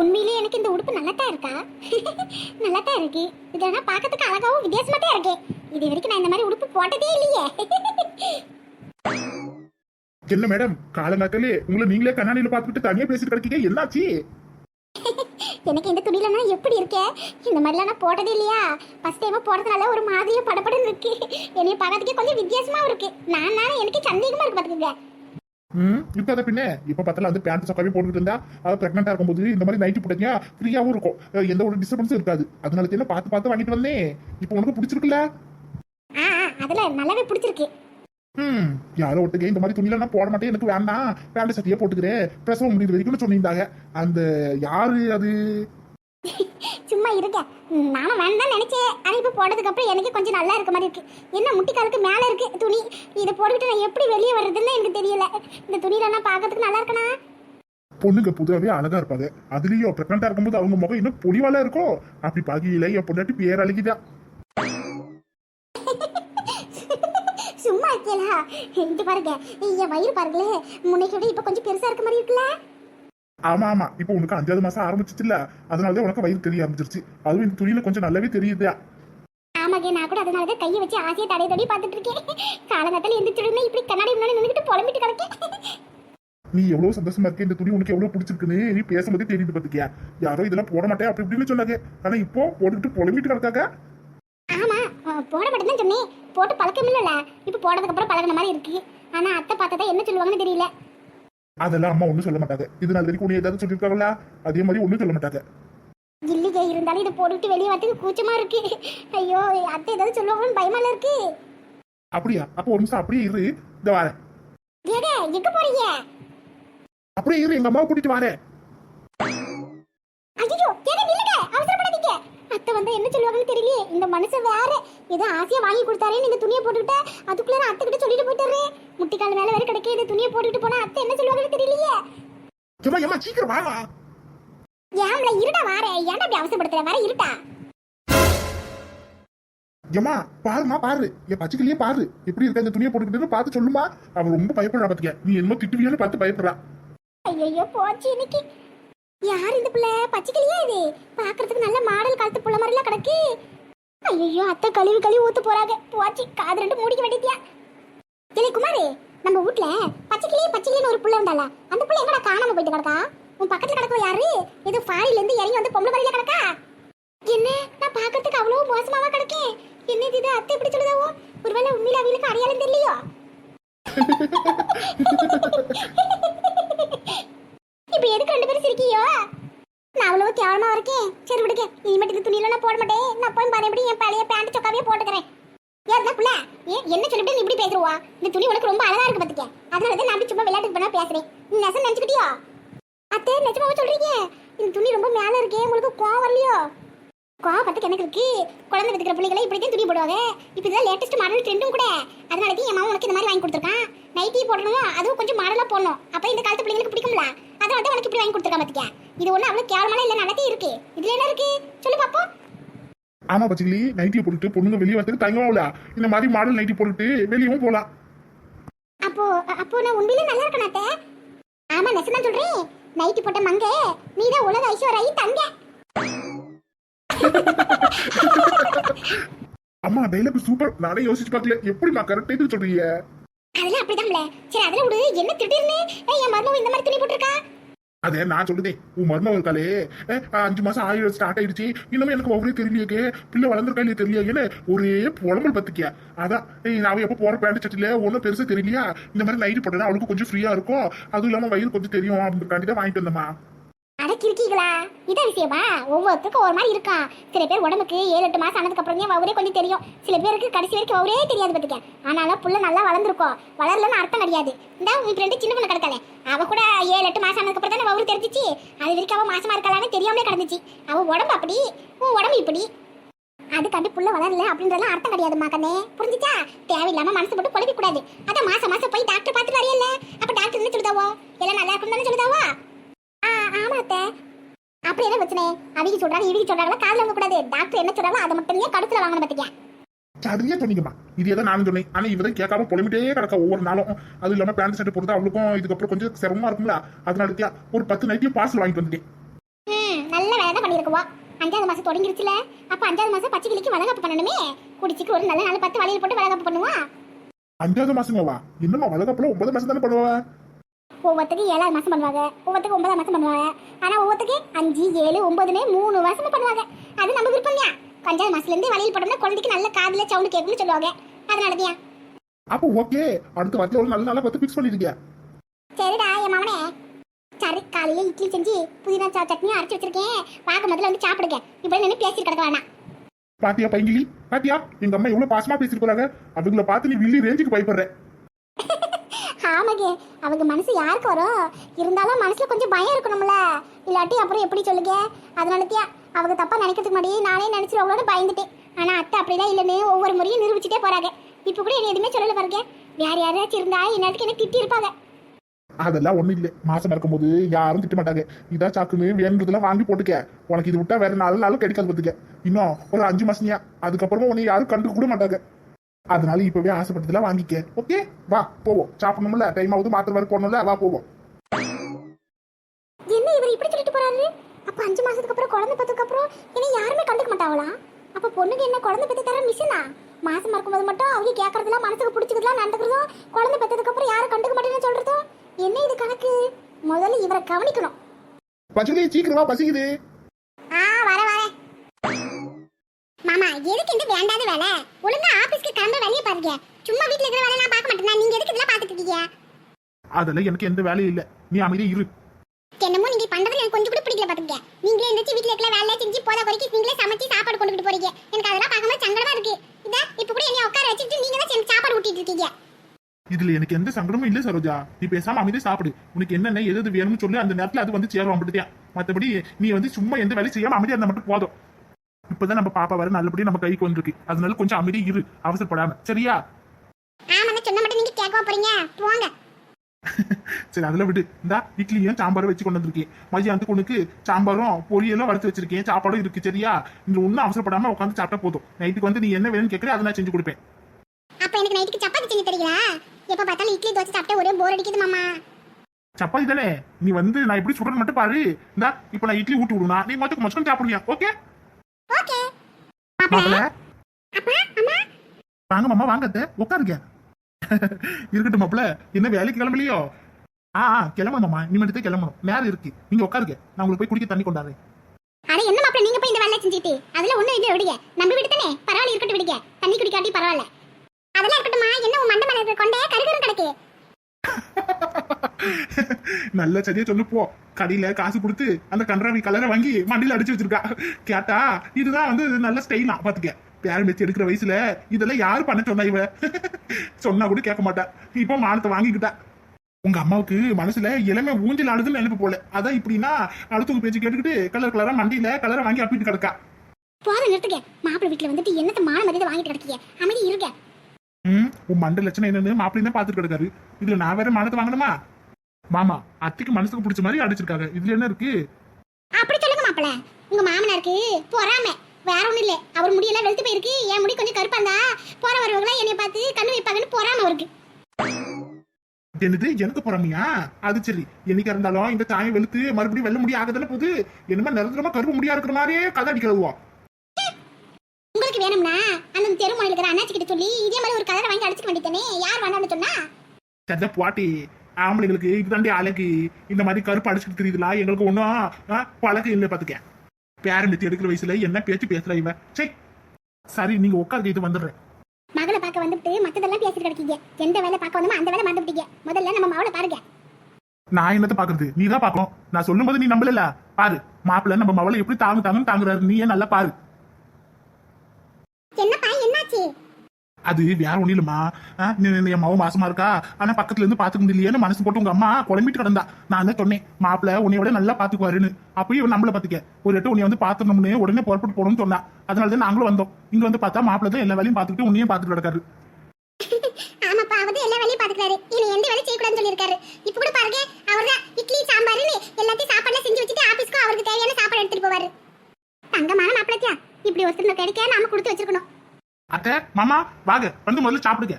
உண்மையிலேயே எனக்கு இந்த உடுப்பு நல்லா தான் இருக்கா? நல்லா தான் இருக்கு. இதெல்லாம் பார்க்கறதுக்கு அழகாவும் வித்தியாசமா தான் இருக்கு. இது வரைக்கும் நான் இந்த மாதிரி உடுப்பு போட்டதே இல்லையே. என்ன மேடம் காலங்காத்தாலே உங்களை நீங்களே கண்ணாடியில பார்த்துக்கிட்டு தனியா பேசிட்டு கிடைக்கீங்க. என்னாச்சு? எனக்கு இந்த துணியில நான் எப்படி இருக்கேன் இந்த மாதிரிலாம் நான் போட்டதே இல்லையா? ஃபர்ஸ்ட் டைம் போடுறதுனால ஒரு மாதிரியா படபடன்னு இருக்கு. என்னைய பார்க்கறதுக்கே கொஞ்சம் வித்தியாசமா இருக்கு. நான் நானே எனக்கு சந்தேகமா இருக்கு பாத்துக்கங்க ம்? அதை பின்ன. இப்ப பார்த்தாலும் வந்து பேண்ட் சொக்காவே போட்டுட்டு இருந்தா அவ பிரெக்னெண்டா இருக்கும்போது இந்த மாதிரி நைட்டு போட்டீங்க ஃப்ரீயாவும் இருக்கும். எந்த ஒரு டிஸ்டர்பன்ஸும் இருக்காது. அதனால தானே பார்த்து பார்த்து வாங்கிட்டு வந்தேன். இப்போ உனக்கு பிடிச்சிருக்குல்ல? அதுல நல்லாவே பிடிச்சிருக்கு. ம். யாரோ ஒட்டுங்க இந்த மாதிரி துணியில நான் போட மாட்டேன் எனக்கு வேண்டாம். பேண்ட் சட்டியே போட்டுக்கிறேன். பிரசவம் முடியுது வரைக்கும் சொல்லியிருந்தாங்க அந்த யாரு அது? சும்மா இருக்க. நானும் வேண்டாம் நினைச்சேன். ஆனா இப்ப போட்டதுக்கு அப்புறம் எனக்கு கொஞ்சம் நல்லா இருக்க மாதிரி இருக்கு. என்ன முட்டிக்காலுக்கு மேல இருக்கு துணி? இதை போட்டுக்கிட்டு நான் எப்படி வெளியே வர்றதுன்னு எனக்கு தெரியல. இந்த துணியில நான் பார்க்கறதுக்கு நல்லா இருக்கனா? பொண்ணுங்க புதுவாவே அழகா இருப்பாங்க. அதுலயும் பிரெக்னெண்டா இருக்கும்போது அவங்க முகம் இன்னும் பொலிவால இருக்கும் அப்படி பாக்கியில என் பொண்டாட்டி பேர் அழகிதான் சும்மா இருக்கேலா இது பாருங்க. என் வயிறு பாருங்களே. முன்னைக்கு விட இப்ப கொஞ்சம் பெருசா இருக்க மாதிரி இருக்குல்ல? ஆமா ஆமா. இப்போ உனக்கு அஞ்சாவது மாசம் ஆரம்பிச்சிச்சுல அதனாலதான் உனக்கு வயிறு தெரிய ஆரம்பிச்சிருச்சு. அதுவும் இந்த துணியில கொஞ்சம் நல்லாவே தெரியுது? ஆமாங்க நான் கூட அதனால தான் கையை வச்சு ஆசையை தடை தடி பார்த்துட்டு இருக்கேன் காலங்கத்தில் எந்திரிச்சுடுமே இப்படி கண்ணாடி முன்னாடி நின்றுட்டு புலம்பிட்டு கிடக்கேன். நீ எவ்வளவு சந்தோஷமா இருக்க. இந்த துணி உனக்கு எவ்வளவு பிடிச்சிருக்குன்னு நீ பேசும்போதே தெரியுது பாத்துக்கியா? யாரோ இதெல்லாம் போட மாட்டேன் அப்படி இப்படின்னு சொன்னாங்க. ஆனா இப்போ போட்டுக்கிட்டு புலம்பிட்டு கிடக்காக்க ஆமா போட மாட்டேன்னு சொன்னேன். போட்டு பழக்கம் இல்லைல்ல இப்போ போனதுக்கு அப்புறம் பழகுன மாதிரி இருக்கு. ஆனா அத்தை பார்த்தா என்ன சொல்லுவாங்கன்னு தெரியல. அதெல்லாம் அம்மா ஒண்ணும் சொல்ல மாட்டாங்க. இது நாள் வரைக்கும் உன்னை ஏதாவது சொல்லியிருக்காங்களா? அதே மாதிரி ஒண்ணும் சொல்ல மாட்டாங்க. இல்லையே இருந்தாலும் இதை போட்டுக்கிட்டு வெளியே வரதுக்கு கூச்சமா இருக்கு. ஐயோ அத்தை ஏதாவது சொல்லுவாங்கன்னு பயமால இருக்கு. அப்படியா? அப்போ ஒரு நிமிஷம் அப்படியே இரு. இந்த வரேன். ஏங்க எங்க போறீங்க? அப்படியே இரு. எங்க அம்மாவை கூட்டிட்டு வரேன். ஐயோ ஏங்க நில்லுங்க? அவசரப்படாதீங்க. அத்தை வந்தா என்ன சொல்லுவாங்கன்னு தெரியலையே. இந்த மனுஷன் வேற. ஏதோ ஆசையா வாங்கி கொடுத்தாரே இந்த துணியை போட்டுக்கிட்ட அதுக்குள்ள அத்தை கிட்ட சொல்லிட்டு போயிட்டாரு. முட்டிக்கால் மேல வேற கிடைக்க இந்த துணியை போட்டுக்கிட்டு போனா அத்தை என்ன சொல்லுவாங்கன்னு தெரியலையே. ஏமா ஏமா சீக்கிரம் வாமா ஏம்ல இருடா வாரே. ஏன்டா அப்படி அவசரப்படுத்துற? வர இருட்டா ஏமா பாருமா பாரு. என் பச்சைக்கிளியே பாரு. எப்படி இருக்க இந்த துணியை போட்டுக்கிட்டு பார்த்து சொல்லுமா அவன் ரொம்ப பயப்படுறா பாத்துக்க. நீ என்னமோ திட்டுவியான்னு பார்த்து பயப்படுறா. ஐயோ போச்சு இன்னைக்கு. யார் இந்த பிள்ளை? பச்சைக்கிளியா இது? பாக்குறதுக்கு நல்ல மாடல் காலத்து புள்ள மாதிரிலாம் கிடக்கு. ஐயோ அத்தை கழுவி கழுவி ஊத்து போறாங்க. போச்சு காது ரெண்டு மூடிக்க வேண்டியதியா இல்லை குமாரு நம்ம வீட்ல பச்சைக்கிளியே பச்சைக்கிளின்னு ஒரு புள்ள இருந்தால அந்த புள்ள எங்கடா காணாம போயிட்டு கிடக்கா? உன் பக்கத்துல கிடக்குற யாரு? ஏதோ ஃபாரின்ல இருந்து இறங்கி வந்து பொம்பளை மாதிரில கிடக்கா? என்ன நான் பாக்குறதுக்கு அவ்வளவு மோசமாவா கிடக்கேன்? என்ன இது? அத்தை இப்படி சொல்லுதாவோ ஒருவேளை உண்மையில அவங்களுக்கு அடையாளம் தெரியலையோ? இப்ப எதுக்கு ரெண்டு பேரும் சிரிக்கியோ? நான் அவ்வளவு கேவலமா இருக்கேன் சரி விடுங்க. இனிமேட்டு இந்த துணியில நான் போட மாட்டேன். நான் போய் மறுபடியும் என் பழைய பேண்ட் சொக்காவே போட்டுக்கிறேன். ஏன் புள்ள? ஏன் என்ன சொல்லிட்டு நீ இப்படி பேசுறவா? இந்த துணி உனக்கு ரொம்ப அழகா இருக்கு பாத்துக்க. அதனால தான் நான் அப்படி சும்மா விளையாட்டுக்கு பண்ணா பேசுறேன். நீ நெசம் நினைச்சுக்கிட்டியா? அத்தை நிஜமாவே சொல்றீங்க? இந்த துணி ரொம்ப மேல இருக்கே. உங்களுக்கு கோவம் வரலையோ? பார்த்து எனக்கு இருக்கு. குழந்தை வித்துக்கிற பிள்ளைகளை இப்படி தான் துணி போடுவாங்க. இப்போ இதெல்லாம் லேட்டஸ்ட் மாடல் ட்ரெண்டும் கூட. அதனால தான் என் மாமா உனக்கு இந்த மாதிரி வாங்கி கொடுத்துருக்கான். நைட்டி போடணும்? அதுவும் கொஞ்சம் மாடலாக போடணும். அப்போ இந்த காலத்து பிள்ளைங்களுக்கு பிடிக்கும்ல. அதனால தான் உனக்கு இப்படி வாங்கி கொடுத்துருக்கான் பாத்தியா இது ஒண்ணு அவ்வளவு கேவலமான இல்ல நல்லதே இருக்கு. இதுல என்ன இருக்கு? சொல்லு பாப்போம். ஆமா பச்சைக்கிளி நைட்டியை போட்டுட்டு பொண்ணுங்க வெளியே வரதுக்கு தங்கமாவில இந்த மாதிரி மாடல் நைட்டி போட்டுட்டு வெளியவும் போலாம். அப்போ அப்போ நான் உண்மையிலே நல்லா இருக்கேன் அத்தை. ஆமா நெசமா சொல்றேன். நைட்டி போட்ட மங்க நீ தான் உலக ஐஸ்வர்யாயி தங்க. அம்மா டைலாக் சூப்பர் நானே யோசிச்சு பார்க்கல. எப்படிமா கரெக்டா சொல்றீங்க? அதெல்லாம் அப்படிதான்ல. சரி அதெல்லாம் விடு. என்ன திடீர்னு? ஏய், என் மருமக இந்த மாதிரி துணி போட்டிருக்கா? அதே நான் சொல்லுதே உன் மருமக இருக்காளே அஞ்சு மாசம் ஆயிரம் ஸ்டார்ட் ஆயிடுச்சு. இன்னுமே எனக்கு ஒவ்வொரு தெரியலையே. பிள்ளை வளர்ந்துருக்கா இல்லையா தெரியலையே. ஒரே புலம்பல் பத்துக்கியா அதான் ஏய், அவ எப்போ போற பேண்ட் சட்டில ஒன்றும் பெருசா தெரியலையா? இந்த மாதிரி நைட்டு போட்டா அவளுக்கு கொஞ்சம் ஃப்ரீயா இருக்கும். அதுவும் இல்லாம வயிறு கொஞ்சம் தெரியும். அப்படின்ட்டு தான் வாங்கிட்டு வந்தம்மா. அடக்கி இருக்கீங்களா இதான் விஷயமா? ஒவ்வொருத்தருக்கும் ஒரு மாதிரி இருக்கா? சில பேர் உடம்புக்கு ஏழு எட்டு மாசம் ஆனதுக்கு அப்புறம் தான் அவரே கொஞ்சம் தெரியும். சில பேருக்கு கடைசி வரைக்கும் அவரே தெரியாது பத்துக்க. ஆனாலும் புள்ள நல்லா வளர்ந்துருக்கும் வளரலன்னு அர்த்தம் கிடையாது. இந்த உன் ஃப்ரெண்டு சின்ன பொண்ணு கிடக்கல அவ கூட ஏழு எட்டு மாசம் ஆனதுக்கு அப்புறம் தானே அவரு தெரிஞ்சிச்சு? அது வரைக்கும் அவன் மாசமா இருக்கலான்னு தெரியாமலே கிடந்துச்சு. அவ உடம்பு அப்படி உன் உடம்பு இப்படி. அதுக்காண்டி புள்ள வளரல அப்படின்றதுலாம் அர்த்தம் கிடையாது கண்ணே. புரிஞ்சுச்சா? தேவையில்லாம மனசு போட்டு குழப்பிக்கூடாது. அதான் மாசம் மாசம் போய் டாக்டர் பார்த்துட்டு வரையல அப்ப டாக்டர் என்ன சொல்லுதாவோ? எல்லாம் நல்லா இருக்கும் தானே சொல்லுதாவா? ஆ ஆமா அத்தை அப்படி என்ன பிரச்சனை? அவங்க சொல்றாங்க இவங்க சொல்றாங்களா? காதுல வாங்க கூடாது. டாக்டர் என்ன சொல்றாங்களோ அதை மட்டும் ஏன் கடுத்துல வாங்கணும் பாத்தீங்க சரியா சொன்னீங்கம்மா. இது எதை நானும் சொன்னேன். ஆனா இவதான் கேட்காம புலம்பிட்டே கிடக்கா ஒவ்வொரு நாளும். அது இல்லாம பேண்ட் ஷர்ட் போடுறது அவளுக்கும் இதுக்கப்புறம் கொஞ்சம் சிரமமா இருக்கும்ல. அதனால ஒரு பத்து நைட்டியும் பார்சல் வாங்கிட்டு வந்துட்டேன். நல்ல வேலை தான் பண்ணியிருக்குவா. அஞ்சாவது மாசம் தொடங்கிருச்சுல. அப்ப அஞ்சாவது மாசம் பச்சை கிளிக்கு வளகாப்பு பண்ணணுமே. குடிச்சிக்கு ஒரு நல்ல நாள் பத்து வளையல் போட்டு வளகாப்பு பண்ணுவா. அஞ்சாவது மாசமாவா? இன்னுமா வளகப்பல ஒன்பது மாசம் தானே பண்ணுவா? ஒவ்வொருத்துக்கு ஏழாவது மாசம் பண்ணுவாங்க. ஒவ்வொருத்துக்கு ஒன்பதாம் மாசம் பண்ணுவாங்க. ஆனா ஒவ்வொருத்துக்கு அஞ்சு ஏழு ஒன்பதுன்னு மூணு மாசமும் பண்ணுவாங்க. அது நம்ம விருப்பம் தான் அஞ்சாவது மாசத்துல இருந்து வளையல் போட்டோம்னா குழந்தைக்கு நல்ல காதுல சவுண்ட் கேட்கும்னு சொல்லுவாங்க. அதனாலதான் அப்போ ஓகே அடுத்த வாரத்துல ஒரு நல்ல நாளா பார்த்து பிக்ஸ் பண்ணிருக்கியா சரிடா என் மவனே சரி காலையில இட்லி செஞ்சு புதினா சா சட்னியும் அரைச்சி வச்சிருக்கேன். பார்க்க முதல்ல வந்து சாப்பிடுங்க. இப்படி நின்று பேசிட்டு கிடக்க வேணாம். பாத்தியா பைங்கிலி? பாத்தியா எங்க அம்மா எவ்வளவு பாசமா பேசிட்டு போறாங்க. அவங்கள பார்த்து நீ வில்லி ரேஞ்சுக்கு பயப்படுற. ஆமாங்க. அவங்க மனசு யாருக்கு வரும்? இருந்தாலும் மனசுல கொஞ்சம் பயம் இருக்கணும்ல. இல்லாட்டி அப்புறம் எப்படி சொல்லுங்க? அதனாலத்தியா அவங்க தப்பா நினைக்கிறதுக்கு முன்னாடி நானே நினைச்சிருவங்களோட பயந்துட்டேன். ஆனா அத்தை அப்படிலாம் இல்லைன்னு ஒவ்வொரு முறையும் நிரூபிச்சுட்டே போறாங்க. இப்ப கூட என்ன எதுவுமே சொல்லல பாருங்க. வேற யாராச்சும் இருந்தா என்னத்துக்கு என்ன திட்டி இருப்பாங்க. அதெல்லாம் ஒண்ணும் இல்ல. மாசம் இருக்கும்போது யாரும் திட்ட மாட்டாங்க. இதான் சாக்குன்னு வேணுங்கிறதுலாம் வாங்கி போட்டுக்க. உனக்கு இது விட்டா வேற நாலு நாளும் கிடைக்காது பார்த்துக்க இன்னும் ஒரு அஞ்சு மாசம்யா. அதுக்கப்புறமா உன்னை யாரும் கண்டுக்க கூட மாட்டாங்க. அதனால இப்பவே ஆசைப்பட்டதெல்லாம் வாங்கிக்க. ஓகே வா போவோம். சாப்பிடணும்ல? டைம் ஆகுது மாத்திரை வேற போடணும்ல? வா போவோம். என்ன இவர் இப்படி சொல்லிட்டு போறாரு? அப்ப அஞ்சு மாசத்துக்கு அப்புறம் குழந்தை பெற்றதுக்கு அப்புறம் இனி யாருமே கண்டுக்க மாட்டாங்களா? அப்ப பொண்ணுக்கு என்ன குழந்தை பெற்று தர மிஷினா மாசமா இருக்கும்போது மட்டும் அவங்க கேட்கறதுலாம் மனசுக்கு பிடிச்சதுலாம் நடந்துக்கிறதும் குழந்தை பெற்றதுக்கு அப்புறம் யாரும் கண்டுக்க மாட்டேன்னு சொல்றதும் என்ன இது கணக்கு? முதல்ல இவரை கவனிக்கணும். பச்சை சீக்கிரமா பசிக்குது. ஆ வர வரேன். மாமா எதுக்கு இந்த வேண்டாத வேலை? ஒழுங்கா ஆபீஸ்க்கு கிளம்ப வெளியே பாருங்க சும்மா வீட்ல இருக்கிற வேலை நான் பார்க்க மாட்டேனா. நீங்க எதுக்கு இதெல்லாம் பார்த்துட்டு இருக்கீங்க? அதெல்லாம் எனக்கு எந்த வேலையும் இல்ல. நீ அமைதியா இரு. என்னமோ நீங்க பண்றது எனக்கு கொஞ்சம் கூட பிடிக்கல பாத்துக்க நீங்களே எந்திரிச்சு வீட்ல இருக்கிற வேலையை செஞ்சு போத வரைக்கும் நீங்களே சமைச்சு சாப்பாடு கொண்டுட்டு போறீங்க. எனக்கு அதெல்லாம் பார்க்கும்போது சங்கடமா இருக்கு. இதா இப்ப கூட என்னைய உட்கார வச்சுட்டு நீங்க தான் எனக்கு சாப்பாடு ஊட்டிட்டு இருக்கீங்க. இதுல எனக்கு எந்த சங்கடமும் இல்ல சரோஜா. நீ பேசாம அமைதியா சாப்பிடு. உனக்கு என்னென்ன எது எது வேணும்னு சொல்லி. அந்த நேரத்துல அது வந்து சேரும் அப்படித்தான். மத்தபடி நீ வந்து சும்மா எந்த வேலையும் செய்யாம அமைதியா இருந்தா மட்டும் போதும். இப்பதான் நம்ம பாப்பா வர நல்லபடியா நம்ம கைக்கு வந்திருக்கு. அதனால கொஞ்சம் அமைதியா இரு. அவசரப்படாம. சரியா? ஆமா சொன்ன மட்டும் நீங்க கேட்க போறீங்க? போங்க. சரி அதுல விடு. இந்தா இட்லியும் சாம்பாரும் வச்சு கொண்டு வந்திருக்கேன். மதியானத்துக்கு உனக்கு சாம்பாரும் பொரியலும் வறுத்து வச்சிருக்கேன். சாப்பாடும் இருக்கு சரியா? இந்த ஒன்னும் அவசரப்படாம உட்காந்து சாப்பிட்டா போதும். நைட்டுக்கு வந்து நீ என்ன வேணும்னு கேட்கற அதை நான் செஞ்சு கொடுப்பேன். அப்ப எனக்கு நைட்டுக்கு சப்பாத்தி செஞ்சு தரீங்களா எப்ப பார்த்தாலும் இட்லி தோசை சாப்பிட்டா ஒரே போர் அடிக்குது மாமா. சப்பாத்தி தானே? நீ வந்து நான் எப்படி சுடுறேன்னு மட்டும் பாரு. இந்தா இப்போ நான் இட்லி ஊட்டி விடுனா நீ மட்டும் மச்சும் சாப்பிடுவியா? ஓகே அம்மா. வாங்க மாமா வாங்க உட்காருங்க. இருக்கட்டும் மாப்பிள்ள. என்ன வேலைக்கு கிளம்பலையோ? ஆ ஆ, கிளம்பணும் மாமா. இனிமேட்டு தான் கிளம்பணும். நேரம் இருக்கு. நீங்க உட்காருங்க. நான் உங்களுக்கு போய் குடிக்க தண்ணி கொண்டாடுறேன் அட என்ன மாப்பிள்ள? நீங்க போய் இந்த வேலையை செஞ்சுட்டு அதுல ஒண்ணும் இல்ல விடுங்க. நம்ம வீடு தானே? பரவாயில்ல இருக்கட்டும் விடுங்க. தண்ணி குடிக்காட்டி பரவாயில்ல. அதெல்லாம் இருக்கட்டுமா என்ன உன் மண்டை மேல இருக்கிற கொண்டே? கருகரும் கிடக்கு. நல்ல சரியா சொல்லு போ கடையில காசு கொடுத்து அந்த கன்றாவி கலரை வாங்கி மண்டியில அடிச்சு வச்சிருக்கா. கேட்டா இதுதான் வந்து நல்ல ஸ்டைலா பாத்துக்க. பேரம் வச்சு எடுக்கிற வயசுல இதெல்லாம் யாரு பண்ண சொன்னா இவ? சொன்னா கூட கேட்க மாட்டா. இப்போ மானத்தை வாங்கிக்கிட்டா. உங்க அம்மாவுக்கு மனசுல இளமை ஊஞ்சல் ஆடுதுன்னு நினைப்பு போல. அதான் இப்படின்னா அடுத்தவங்க பேச்சு கேட்டுக்கிட்டு கலர் கலரா மண்டியில கலரை வாங்கி அப்பிட்டு கிடக்கா. போதும் நிறுத்துங்க. மாப்பிள்ளை வீட்டுல வந்துட்டு என்னத்த மான மதியத்தை வாங்கிட்டு கிடக்கீங்க? அமைதி இருங்க. ம் உன் மண்ட லட்சணம் என்னன்னு மாப்பிள்ளை தான் பாத்துட்டு கிடக்காரு. இதுல நான் வேற மானத்தை வாங்கணுமா? மாமா அத்தைக்கு மனசுக்கு பிடிச்ச மாதிரி அடிச்சிருக்காங்க. இதுல என்ன இருக்கு? அப்படி சொல்லுங்க மாப்பிள்ள உங்க மாமனாருக்கு பொறாம. வேற ஒண்ணும் இல்ல. அவர் முடியெல்லாம் வெளுத்து போயிருக்கு. என் முடி கொஞ்சம் கருப்பா இருந்தா போற வரவங்களா? என்னைய பார்த்து கண்ணு வைப்பாங்கன்னு பொறாம அவருக்கு. என்னது? எனக்கு போறாமியா? அது சரி. என்னைக்கா இருந்தாலும் இந்த தாயை வெளுத்து மறுபடியும் வெல்ல முடியும் ஆகுதானே போகுது என்னமா நிரந்தரமா கருப்பு முடியா இருக்கிற மாதிரியே கதை அடிக்கிறதுவா உங்களுக்கு வேணும்னா அந்த தெருமுனையில் இருக்கிற அண்ணாச்சி கிட்ட சொல்லி இதே மாதிரி ஒரு கலரை வாங்கி அடிச்சுக்க வேண்டியதானே யார் வேண்டாம்னு சொன்னா? சத்த பாட்டி. ஆம்பளைங்களுக்கு இதுதாண்டி அழகு. இந்த மாதிரி கருப்பு அடிச்சுட்டு தெரியுதுல? எங்களுக்கு ஒன்றும் பழக்கம் இல்லை பாத்துக்க. பேரண்ட் எடுக்கிற வயசுல என்ன பேச்சு பேசுறா இவ? சே சரி நீங்க உட்காந்து இது வந்துடுறேன். மகளை பார்க்க வந்துட்டு மத்ததெல்லாம் பேசிட்டு கிடக்கீங்க எந்த வேலை பார்க்க வந்தோமோ அந்த வேலை மறந்துட்டீங்க. முதல்ல நம்ம மகளை பாருங்க. நான் என்னத்த பாக்குறது? நீ தான் பாக்கணும் நான் சொல்லும் போது நீ நம்பல பாரு மாப்பிள்ள நம்ம மவளை எப்படி தாங்கு தாங்குன்னு தாங்குறாரு. நீயே நல்லா பாரு என்னப்பா என்னாச்சு அது வேற ஒண்ணும் இல்லம்மா. நீ- என் மாவும் மாசமா இருக்கா? ஆனா பக்கத்துல இருந்து பாத்துக்க முடியலையேன்னு மனசு போட்டு உங்க அம்மா குழம்பிட்டு கிடந்தா? நான் தான் சொன்னேன்? மாப்பிள்ள உன்னை விட நல்லா பாத்துக்குவாருன்னு. அப்பயும் இவன் நம்மள பாத்துக்க. ஒரு எட்டு உன்னை வந்து பாத்துக்கணும்னு உடனே புறப்பட்டு போகணும்னு சொன்னா. அதனால தான் நாங்களும் வந்தோம். இங்க வந்து பார்த்தா மாப்பிள்ள தான் எல்லா வேலையும் பாத்துக்கிட்டு உன்னையும் பாத்துட்டு கிடக்காரு. ஆமாப்பா அவர் எல்லா வேலையும் பாத்துக்கிறாரு. இனி எந்த வேலையும் செய்யக்கூடாதுன்னு சொல்லியிருக்காரு. இப்ப கூட பாருங்க அவர்தான் இட்லி சாம்பார்னு எல்லாத்தையும் சாப்பாடுலாம் செஞ்சு வச்சுட்டு ஆபீஸ்க்கு அவருக்கு தேவையான சாப்பாடு எடுத்துட்டு போவாரு. தங்கமான மாப்பிளத்தியா இப்படி ஒருத்தர் கிடைக்க நாம கொடுத்து வச்சிருக்கணும். அத்தை மாமா வாங்க. வந்து முதல்ல சாப்பிடுங்க.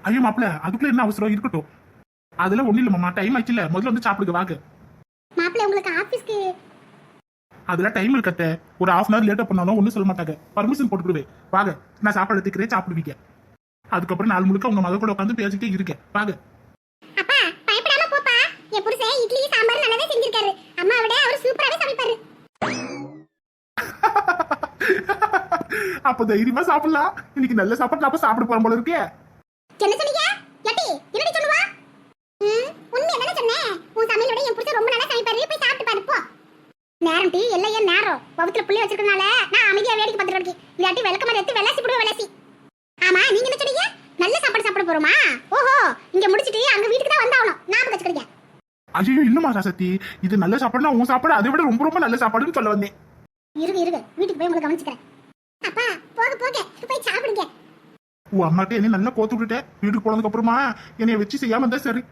ஐயோ மாப்பிள்ள அதுக்குள்ள என்ன அவசரம்? இருக்கட்டும். அதெல்லாம் ஒண்ணும் இல்ல மாமா. டைம் ஆச்சுல முதல்ல வந்து சாப்பிடுங்க வாங்க. மாப்பிள்ளை உங்களுக்கு ஆபீஸ்க்கு அதெல்லாம் டைம் இருக்கத்த ஒரு ஹாஃப் அன் ஹவர் லேட்டா பண்ணாலும் ஒன்றும் சொல்ல மாட்டாங்க. பர்மிஷன் போட்டுக்கிடுவேன். வாங்க. நான் சாப்பாடு எடுத்துக்கிறேன் சாப்பிடுவீங்க. அதுக்கப்புறம் நாள் முழுக்க உங்க மக கூட உட்காந்து பேசிக்கிட்டே இருக்கேன் வாங்க. அப்பா பயப்படாம போப்பா. என் புருஷன் இட்லி சாம்பார் நல்லாவே செஞ்சிருக்காரு. அம்மா விட அவர் சூப்பராவே சமைப்பாரு. அப்ப தைரியமா சாப்பிடலாம். இன்னைக்கு நல்ல சாப்பாடு அப்ப சாப்பிட போறோம் போல இருக்கே. என்ன சொன்னீங்க? எட்டி என்னடி சொல்லுவா? ம் உண்மை என்ன சொன்னேன் உன் சமையல் விட என் புருஷன் ரொம்ப நல்லா சமைப்பாரு. போய் சாப்பிட்டு பாரு போ. நேரம் டீ எல்லாம் ஏன் நேரம்? வகுத்துல புள்ளி வச்சிருக்கனால நான் அமைதியா வேடிக்கை பார்த்துட்டு இருக்கேன். இல்லாட்டி விளக்கமாரி எடுத்து வெளாசி போடுவேன் வெளாசி. ஆமா நீங்க என்ன சொன்னீங்க? நல்ல சாப்பாடு சாப்பிட போறோமா? ஓஹோ இங்க முடிச்சிட்டு அங்க வீட்டுக்கு தான் வந்தாகணும். ஞாபகம் வச்சுக்கிறீங்க ஐயோ இல்லம்மா சத்தி இது நல்ல சாப்பாடுனா உன் சாப்பாடு அதை விட ரொம்ப ரொம்ப நல்ல சாப்பாடுன்னு சொல்ல வந்தேன். இருங்க இருங்க. வீட்டுக்கு போய் உங்களை கவனிச்சுக்கிறேன். அப்பா போக போக. போய் சாப்பிடுங்க. உன் அம்மாட்ட என்ன நல்லா கோத்து விட்டுட்டேன். வீட்டுக்கு போனதுக்கு அப்புறமா என்னைய வச்சு செய்யாம இருந்தா சரி.